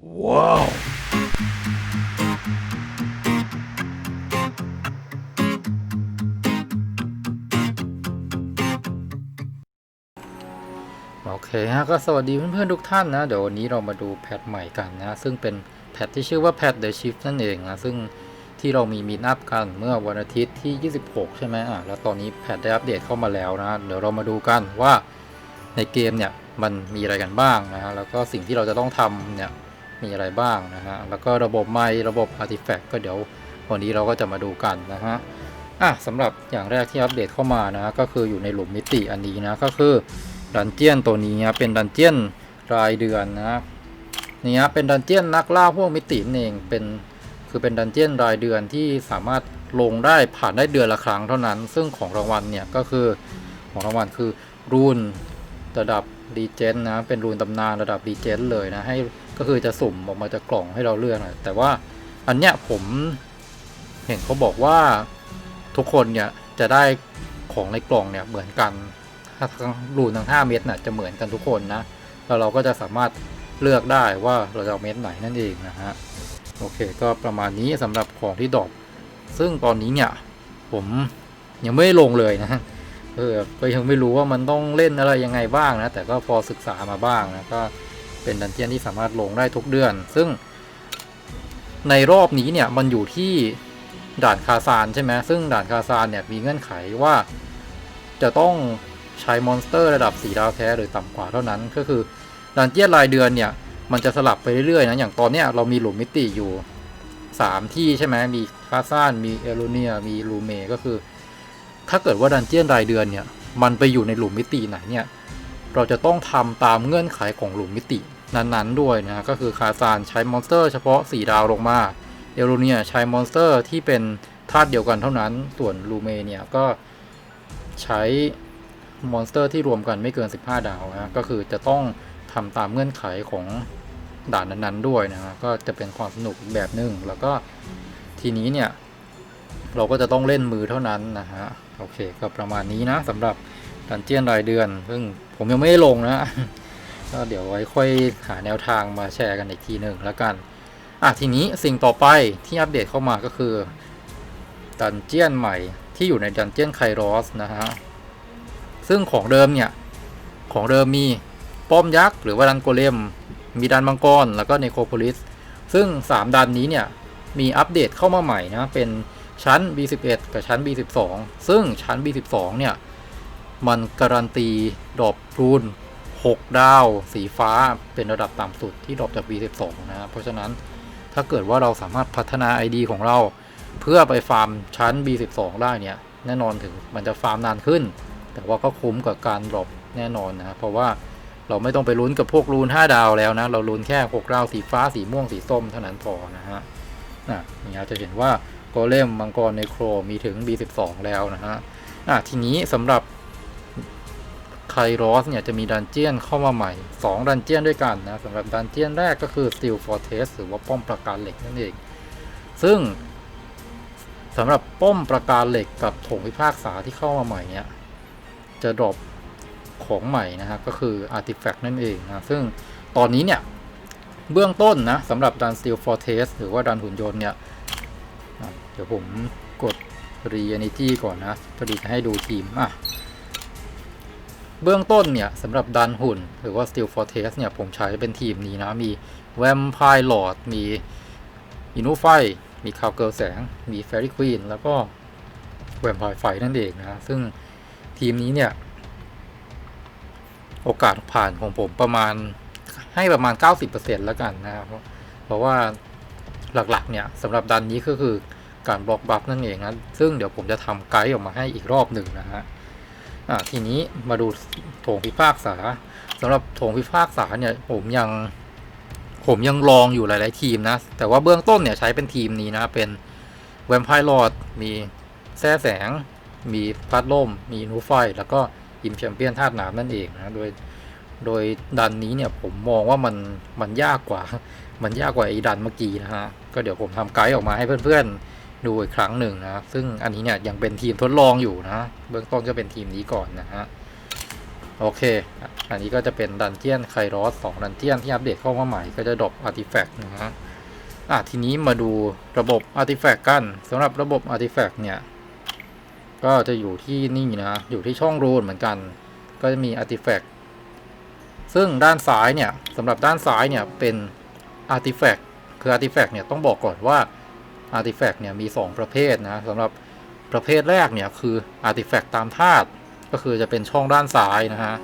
ว้าว โอเคฮะก็สวัสดีเพื่อนๆทุกท่านนะ เดี๋ยววันนี้เรามาดูแพทใหม่กันนะ ซึ่งเป็นแพทที่ชื่อว่าแพท The Shift นั่นเองนะ ซึ่งที่เรามีมีนับกันเมื่อวันอาทิตย์ที่ 26 ใช่ไหมอะแล้วตอนนี้แพทได้อัปเดตเข้ามาแล้วนะ เดี๋ยวเรามาดูกันว่าในเกมเนี่ยมันมีอะไรกันบ้างนะฮะแล้วก็สิ่งที่เราจะต้องทำเนี่ย มีอะไรบ้างนะฮะ แล้วก็ระบบไมค์ระบบ Artifact ก็เดี๋ยววันนี้เราก็จะมาดูกันนะฮะอะสำหรับอย่างแรกที่อัปเดตเข้ามานะก็คืออยู่ในหลุมมิติอันนี้นะก็คือดันเจียนตัวนี้นะเป็นดันเจียนรายเดือนนะนี่ฮะเป็นดันเจียนนักล่าพวกมิติเองเป็นคือเป็นดันเจียนรายเดือนที่สามารถลงได้ผ่านได้เดือนละครั้งเท่านั้น ซึ่งของรางวัลเนี่ยก็คือของรางวัลคือรูนระดับดีเจนนะเป็นรูนตำนานระดับดีเจนเลยนะให้ ก็คือจะสุ่มออกมาจากกล่องให้เราเลือกนะแต่ว่าอันเนี้ยผมเห็นเขาบอกว่าทุกคนเนี่ยจะได้ของในกล่องเนี่ยเหมือนกันถ้าทั้งรูนทั้ง5เม็ดน่ะจะเหมือนกันทุกคนนะแล้วเราก็จะสามารถเลือกได้ว่าเราจะเอาเม็ดไหนนั่นเองนะฮะโอเคก็ประมาณนี้สำหรับของที่ดอปซึ่งตอนนี้เนี่ยผมยังไม่ลงเลยนะเออก็ยังไม่รู้ว่ามันต้องเล่นอะไรยังไงบ้างนะ แต่ก็พอศึกษามาบ้างนะก็ เป็นดันเจียนที่สามารถลงได้ทุกเดือน ซึ่งในรอบนี้เนี่ยมันอยู่ที่ด่านคาซานใช่ไหมซึ่งด่านคาซานเนี่ยมีเงื่อนไขว่า จะต้องใช้มอนสเตอร์ระดับ4ดาวแท้หรือต่ำกว่าเท่านั้น ก็คือดันเจียนรายเดือนเนี่ยมันจะสลับไปเรื่อยๆนะอย่างตอนเนี้ยเรามีหลุมมิติอยู่ 3 ที่ใช่ไหมมีคาซานมีเอโลเนียมีลูเมก็คือ ถ้าเกิดว่าดันเจียนรายเดือนเนี่ยมันไปอยู่ในหลุมมิติไหนเนี่ยเราจะต้องทำตามเงื่อนไขของหลุมมิติ นั้นๆด้วยนะก็คือคาซานใช้มอนสเตอร์เฉพาะ 4 ดาวลงมาเอโลเนียใช้มอนสเตอร์ที่เป็นธาตุเดียวกันเท่านั้น ส่วนลูเมเนี่ยก็ใช้มอนสเตอร์ที่รวมกันไม่เกิน 15 ดาวนะก็คือจะต้องทำตามเงื่อนไขของด่านนั้นๆด้วยนะฮะก็จะเป็นความสนุกอีกแบบหนึ่งแล้วก็ทีนี้เนี่ย เราก็จะต้องเล่นมือเท่านั้นนะฮะโอเคก็ประมาณนี้นะสำหรับดันเจียนรายเดือน ซึ่งผมยังไม่ได้ลงนะ ก็เดี๋ยวไว้ค่อยหาแนวทางมาแชร์กันอีกทีหนึ่งแล้วกัน อะทีนี้สิ่งต่อไปที่อัปเดตเข้ามาก็คือ ดันเจียนใหม่ที่อยู่ในดันเจียนไครอสนะฮะ ซึ่งของเดิมเนี่ย ของเดิมมีป้อมยักษ์หรือว่าดันโกเลม มีดันมังกร แล้วก็เนโครโพลิส ซึ่ง 3 ดันนี้เนี่ย มีอัปเดตเข้ามาใหม่นะ เป็นชั้น B11 กับชั้น B12 ซึ่งชั้น B12 เนี่ย มันการันตีดรอปรูน 6 ดาว สีฟ้าเป็นระดับต่ำสุดที่ดรอปจาก B12 นะครับเพราะฉะนั้นถ้าเกิดว่าเราสามารถพัฒนา ID ของเรา เพื่อไปฟาร์มชั้น B12 ได้เนี่ย แน่นอนถึงมันจะฟาร์มนานขึ้น แต่ว่าก็คุ้มกับการดรอปแน่นอนนะเพราะว่าเราไม่ต้องไปลุ้นกับพวกรูน 5 ดาวแล้วนะ เราลุ้นแค่ 6 ดาว สีฟ้าสีม่วงสีส้มเท่านั้นพอนะฮะนะนี่จะเห็นว่าโกเลมมังกรในโครมีถึง B12 แล้วนะฮะอะทีนี้สำหรับ ไครอสเนี่ยจะมีดันเจียนเข้ามาใหม่ 2 ดันเจียนด้วยกันนะสำหรับดันเจียนแรกก็คือ Steel Fortress หรือว่าป้อมประการเหล็กนั่นเอง ซึ่งสำหรับป้อมประการเหล็กกับถงพิพากษาที่เข้ามาใหม่เนี่ยจะดรอปของใหม่นะฮะก็คือ Artifact นั่นเองนะซึ่งตอนนี้เนี่ยเบื้องต้นนะสำหรับดัน Steel Fortress หรือว่าดันหุ่นยนต์เนี่ยเดี๋ยวผมกด Re Energy ก่อนนะพอดีจะให้ดูทีมอะ เบื้องต้นเนี่ยสำหรับดันหุ่น หรือว่า Steel Fortress เนี่ย ผมใช้เป็นทีมนี้นะ มี Vampire Lord มีอินูไฟ มีคาวเกิลแสง มี Fairy Queen แล้วก็ Vampire ไฟนั่นเองนะ ซึ่งทีมนี้เนี่ย โอกาสผ่านของผมประมาณให้ประมาณ 90%แล้วกันนะครับ เพราะว่าหลักๆ เนี่ยสำหรับดันนี้ก็คือการบล็อกบัฟนั่นเองนะ ซึ่งเดี๋ยวผมจะทำไกด์ออกมาให้อีกรอบหนึ่งนะฮะ ทีนี้มาดูโถงพิพากษาสำหรับโถงพิพากษาเนี่ยผมยังผมยังลองอยู่หลาย ๆ ทีมนะ แต่ว่าเบื้องต้นเนี่ยใช้เป็นทีมนี้นะ เป็นแวมไพร์ลอดมีแซ่แสง มีพัดล่มมีนูไฟ แล้วก็ยิมแชมเปี้ยนธาตุน้ำนั่นเองนะโดยโดยดันนี้เนี่ยผมมองว่ามันมันยากกว่า มันยากกว่าไอ้ดันเมื่อกี้นะฮะ ก็เดี๋ยวผมทำไกด์ออกมาให้เพื่อน ๆ ดูอีกครั้งหนึ่งนะ ซึ่งอันนี้เนี่ยยังเป็นทีมทดลองอยู่นะ เบื้องต้นก็เป็นทีมนี้ก่อนนะฮะ โอเค อันนี้ก็จะเป็นดันเจียนไครอสสองดันเจียนที่อัปเดตเข้ามาใหม่ก็จะดรอปอาร์ติแฟกต์นะฮะ อะทีนี้มาดูระบบอาร์ติแฟกต์กันสำหรับระบบอาร์ติแฟกต์เนี่ย ก็จะอยู่ที่นี่นะ อยู่ที่ช่องรูนเหมือนกัน ก็จะมีอาร์ติแฟกต์ซึ่งด้านซ้ายเนี่ยสำหรับด้านซ้ายเนี่ยเป็นอาร์ติแฟกต์คืออาร์ติแฟกต์เนี่ยต้องบอกก่อนว่า อาร์ติแฟกต์เนี่ยมี 2 ประเภทนะสำหรับประเภทแรกเนี่ยคืออาร์ติแฟกต์ตามธาตุก็คือจะเป็นช่องด้านซ้ายนะฮะ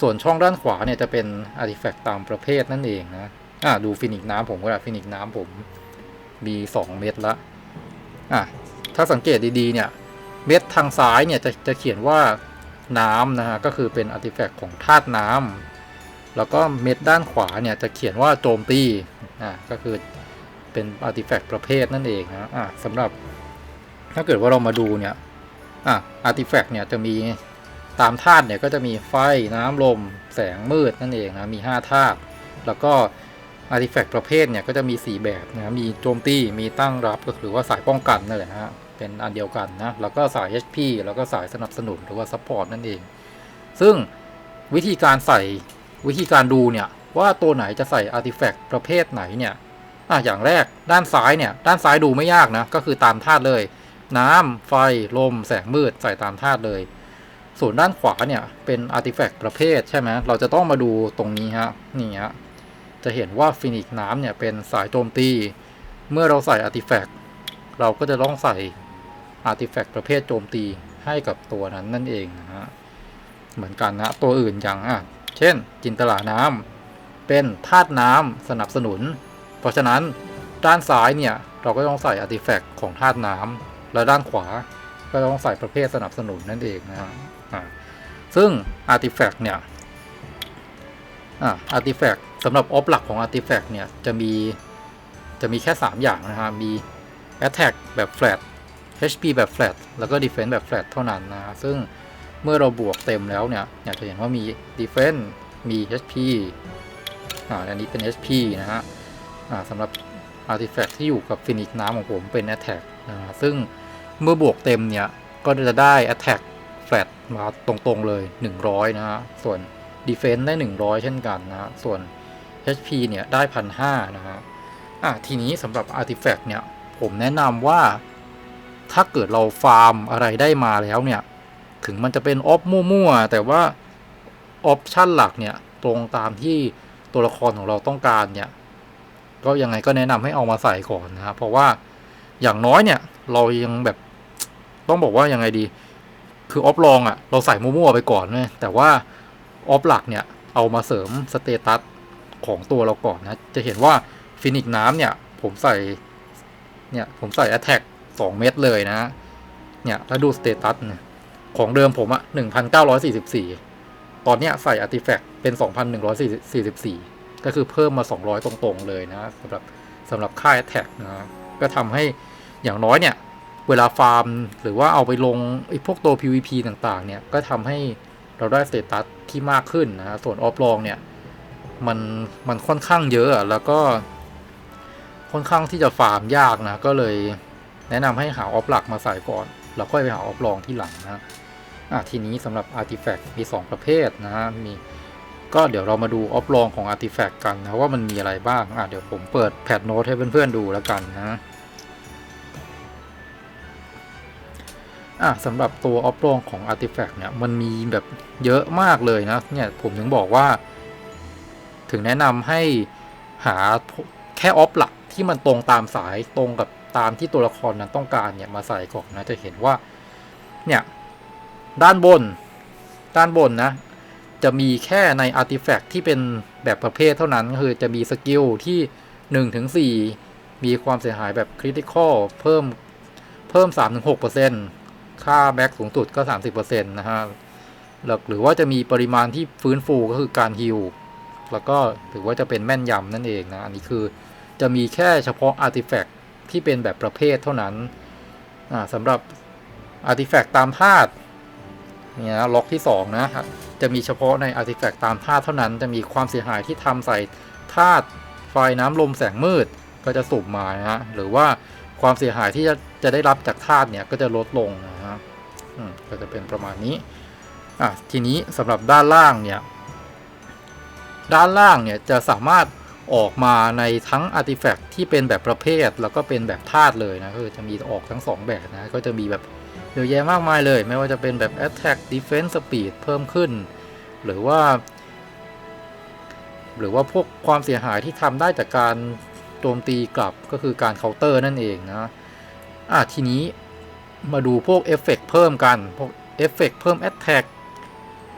ส่วนช่องด้านขวาเนี่ยจะเป็นอาร์ติแฟกต์ตามประเภทนั่นเองนะอ่าดูฟินิกน้ำผมก็ได้ฟินิกน้ำผมมี 2 เม็ดละอะถ้าสังเกตดีๆเนี่ยเม็ดทางซ้ายเนี่ยจะจะเขียนว่าน้ำนะฮะก็คือเป็นอาร์ติแฟกต์ของธาตุน้ำแล้วก็เม็ดด้านขวาเนี่ยจะเขียนว่าโจมตีอ่าก็คือ เป็นอาร์ติแฟกต์ประเภทนั่นเองนะอ่าสำหรับถ้าเกิดว่าเรามาดูเนี่ยอะอาร์ติแฟกต์เนี่ยจะมีตามธาตุเนี่ยก็จะมีไฟน้ำลม แสงมืดนั่นเองนะมี5ธาตุแล้วก็อาร์ติแฟกต์ประเภทเนี่ยก็จะมี 4 แบบนะมีโจมตีมีตั้งรับก็คือว่าสายป้องกันนั่นแหละฮะเป็นอันเดียวกันนะแล้วก็สาย HP แล้วก็สายสนับสนุนหรือว่าซัพพอร์ตนั่นเอง ซึ่งวิธีการใส่วิธีการดูเนี่ยว่าตัวไหนจะใส่อาร์ติแฟกต์ประเภทไหนเนี่ย อะอย่างแรกด้านซ้ายเนี่ย ด้านซ้ายดูไม่ยากนะ ก็คือตามธาตุเลย น้ำไฟ ลม แสงมืด ใส่ตามธาตุเลย ส่วนด้านขวาเนี่ย เป็นอาร์ติแฟกต์ประเภทใช่ไหมเราจะต้องมาดูตรงนี้ฮะ นี่ฮะ จะเห็นว่าฟินิกน้ำเนี่ยเป็นสายโจมตี เมื่อเราใส่อาร์ติแฟกต์เราก็จะต้องใส่อาร์ติแฟกต์ประเภทโจมตีให้กับตัวนั้นนั่นเองนะฮะ เหมือนกันนะตัวอื่นอย่างอะ เช่น จินตลาน้ำเป็นธาตุน้ำสนับสนุน เพราะฉะนั้นด้านซ้ายเนี่ยเราก็ต้องใส่อาร์ติแฟกต์ของธาตุน้ำแล้วด้านขวาก็ต้องใส่ประเภทสนับสนุนนั่นเองนะฮะซึ่งอาร์ติแฟกต์เนี่ยอาร์ติแฟกต์สำหรับออฟหลักของอาร์ติแฟกต์เนี่ยจะมีจะมีแค่ 3 อย่างนะฮะ มี Attack แบบ Flat HP แบบ Flat แล้วก็ Defense แบบ Flat เท่านั้นนะซึ่งเมื่อเราบวกเต็มแล้วเนี่ยอยากจะเห็นว่ามี Defense มี HP อ่าอันนี้เป็น HP นะฮะ สำหรับ Artifact ที่อยู่กับฟินิกน้ำของผมเป็น Attack ซึ่งเมื่อบวกเต็มเนี่ย ก็จะได้ Attack Flat มาตรงๆเลย 100 นะฮะ ส่วน Defense ได้ 100 เช่นกันนะ ส่วน HP เนี่ย ได้ 1,500 นะฮะอะทีนี้สำหรับ Artifact เนี่ย ผมแนะนำว่าถ้าเกิดเราฟาร์มอะไรได้มาแล้วเนี่ย ถึงมันจะเป็นออฟมั่วๆ แต่ว่าออปชั่นหลักเนี่ย ตรงตามที่ตัวละครของเราต้องการเนี่ย ก็ยังไงก็แนะนำให้เอามาใส่ก่อนนะครับ เพราะว่าอย่างน้อยเนี่ย เรายังแบบต้องบอกว่ายังไงดี คือออฟลองอะ่ะ เราใส่มั่วๆไปก่อนเลยแต่ว่าออฟหลักเนี่ย เอามาเสริมสเตตัสของตัวเราก่อนนะ จะเห็นว่าฟินิกน้ำเนี่ย ผมใส่เนี่ย ผมใส่ Attack 2เม็ดเลยนะ เนี่ย แล้วดูสเตตัสเนี่ยของเดิมผมอะ1,944ตอนเนี้ยใส่อาร์ติแฟกต์เป็น2,144 ก็คือเพิ่มมา 200 ตรงๆเลยนะสำหรับสำหรับค่าย Attack นะก็ทำให้อย่างน้อยเนี่ย เวลาฟาร์ม หรือว่าเอาไปลงไอ้พวกตัว PVP ต่างๆ เนี่ย ก็ทำให้เราได้สเตตัสที่มากขึ้นนะส่วนออฟลองเนี่ย มันมันค่อนข้างเยอะอะแล้วก็ ค่อนข้างที่จะฟาร์มยากนะ ก็เลยแนะนำให้หาออฟหลักมาใส่ก่อน แล้วค่อยไปหาออฟลองที่หลังนะอะทีนี้สำหรับอาร์ติแฟกต์มี 2 ประเภทนะมี ก็เดี๋ยวเรามาดูออฟลองของอาร์ติแฟกต์กันนะว่ามันมีอะไรบ้างอะเดี๋ยวผมเปิดแพทโน้ตให้เพื่อนๆดูแล้วกันนะอะสำหรับตัวออฟลองของอาร์ติแฟกต์เนี่ยมันมีแบบเยอะมากเลยนะเนี่ยผมถึงบอกว่า ถึงแนะนำให้หาแค่ออฟหลักที่มันตรงตามสายตรงกับตามที่ตัวละครนั้นต้องการเนี่ยมาใส่ก่อนนะจะเห็นว่าเนี่ยด้านบนด้านบนนะ จะมีแค่ในอาร์ติแฟกต์ที่เป็นแบบประเภทเท่านั้นคือจะมีสกิลที่1ถึง4มีความเสียหายแบบคริติคอลเพิ่มเพิ่ม 3-6%ค่าแบ็กสูงสุดก็ 30%นะฮะหรือว่าจะมีปริมาณที่ฟื้นฟูก็คือการฮิลแล้วก็ถือว่าจะเป็นแม่นยำนั่นเองนะ อันนี้คือจะมีแค่เฉพาะอาร์ติแฟกต์ที่เป็นแบบประเภทเท่านั้นสำหรับอาร์ติแฟกต์ตามธาตุเนี่ยล็อกที่ 2 นะ จะมีเฉพาะในอาร์ติแฟกต์ตามธาตุเท่านั้นจะมีความเสียหายที่ทำใส่ธาตุไฟน้ำลมแสงมืดก็จะสุ่มมานะฮะหรือว่าความเสียหายที่จะจะได้รับจากธาตุเนี่ยก็จะลดลงนะฮะก็จะเป็นประมาณนี้อะทีนี้สำหรับด้านล่างเนี่ยด้านล่างเนี่ยจะสามารถออกมาในทั้งอาร์ติแฟกต์ที่เป็นแบบประเภทแล้วก็เป็นแบบธาตุเลยนะก็คือจะมีออกทั้ง 2 แบบนะก็จะมีแบบ เยอะแยะมากมายเลย ไม่ว่าจะเป็นแบบ Attack Defense Speed เพิ่มขึ้น หรือว่า หรือว่าพวกความเสียหายที่ทำได้จากการโจมตีกลับก็คือการเคาน์เตอร์นั่นเองนะอะทีนี้มาดูพวกเอฟเฟกเพิ่มกัน พวกเอฟเฟกเพิ่ม Attack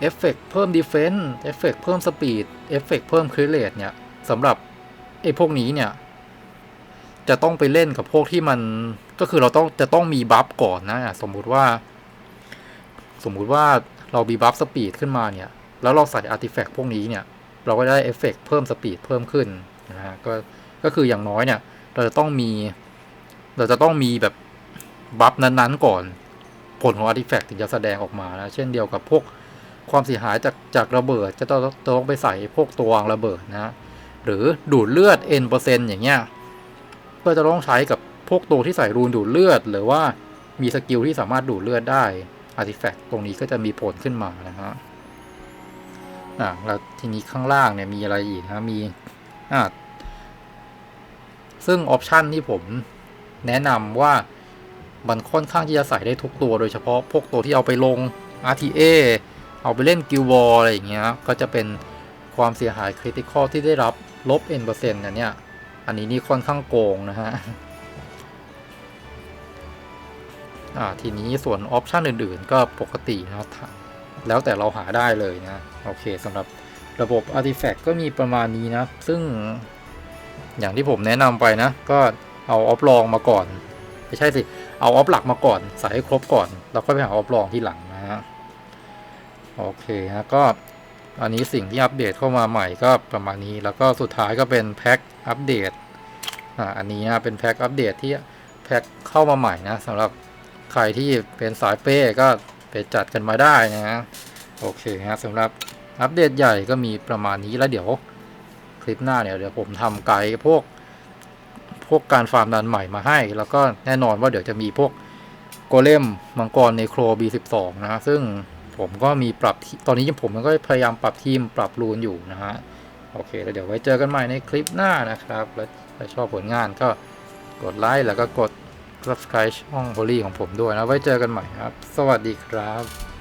เอฟเฟกเพิ่ม Defense เอฟเฟกเพิ่ม Speed เอฟเฟกเพิ่ม Crit Rate เนี่ยสำหรับไอ้พวกนี้เนี่ย จะต้องไปเล่นกับพวกที่มัน ก็คือเราต้องจะต้องมีบัฟก่อนนะ สมมุติว่า สมมุติว่าเรามีบัฟสปีดขึ้นมาเนี่ย แล้วเราใส่อาร์ติแฟกต์พวกนี้เนี่ย เราก็ได้เอฟเฟกต์เพิ่มสปีดเพิ่มขึ้นนะฮะก็ก็คืออย่างน้อยเนี่ย เราจะต้องมี เราจะต้องมีแบบบัฟนั้นๆก่อน ผลของอาร์ติแฟกต์ถึงจะแสดงออกมานะ เช่นเดียวกับพวกความเสียหายจากจากระเบิด จะต้องต้องไปใส่พวกตัววางระเบิดนะ หรือดูดเลือด n เปอร์เซ็นต์อย่างเงี้ย ก็จะต้องใช้กับ พวกตัวที่ใส่รูนดูดเลือด หรือว่ามีสกิลที่สามารถดูดเลือดได้อาร์ติแฟกต์ตรงนี้ก็จะมีผลขึ้นมานะฮะอะแล้วทีนี้ข้างล่างเนี่ยมีอะไรอีกนะมีอะซึ่งออปชันที่ผมแนะนำว่ามันค่อนข้างที่จะใส่ได้ทุกตัวโดยเฉพาะพวกตัวที่เอาไปลง RTA เอาไปเล่นกิลวอลอะไรอย่างเงี้ย ก็จะเป็นความเสียหายคริติคอลที่ได้รับลบ n เปอร์เซ็นต์เนี่ยอันนี้นี่ค่อนข้างโกงนะฮะ ทีนี้ส่วนออปชันอื่นๆ ก็ปกตินะแล้วแต่เราหาได้เลยนะ โอเคสำหรับระบบ Artifact ก็มีประมาณนี้นะ ซึ่งอย่างที่ผมแนะนำไปนะ ก็เอาออฟลองมาก่อน ไม่ใช่สิ เอาออฟหลักมาก่อน ใส่ให้ครบก่อน แล้วค่อยไปหาออฟลองที่หลังนะฮะ โอเคฮะก็อันนี้สิ่งที่อัปเดตเข้ามาใหม่ก็ประมาณนี้ แล้วก็สุดท้ายก็เป็นแพ็คอัปเดต อ่า อันนี้นะเป็นแพ็คอัปเดตที่แพ็คเข้ามาใหม่นะสำหรับ ใครที่เป็นสายเป้ก็ไปจัดกันมาได้นะฮะโอเคฮะสำหรับอัปเดตใหญ่ก็มีประมาณนี้แล้วเดี๋ยวคลิปหน้าเนี่ยเดี๋ยวผมทำไกด์พวกพวกการฟาร์มดันใหม่มาให้ แล้วก็แน่นอนว่าเดี๋ยวจะมีพวกโกเลมมังกรในโคร B12 นะฮะซึ่งผมก็มีปรับตอนนี้ผมก็พยายามปรับทีมปรับรูนอยู่นะฮะโอเค แล้วเดี๋ยวไว้เจอกันใหม่ในคลิปหน้านะครับ แล้วถ้าชอบผลงานก็กดไลค์แล้วก็กด subscribe ช่อง Holy ของผมด้วยนะ ไว้เจอกันใหม่ครับ สวัสดีครับ